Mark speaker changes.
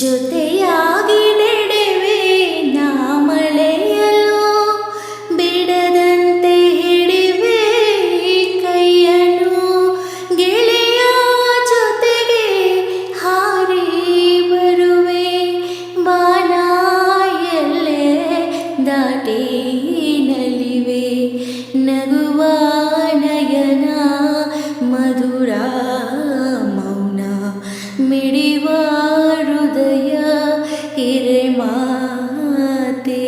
Speaker 1: ಜೊತೆಯಾಗಿ ನೆಡೆವೆ ನಾಮಳೆಯಲು ಬಿಡದಂತೆ ಹಿಡಿವೆ ಕೈಯನು ಗೆಳೆಯ ಜೊತೆಗೆ ಹಾರಿ ಬರುವೆ ಬಾನಾಯಲ್ಲೇ ದಾಟಿ ನಲಿವೆ ನಗುವ ನಯನ ಮಧುರ ಮೌನ ಮಿಡಿವ മാതേ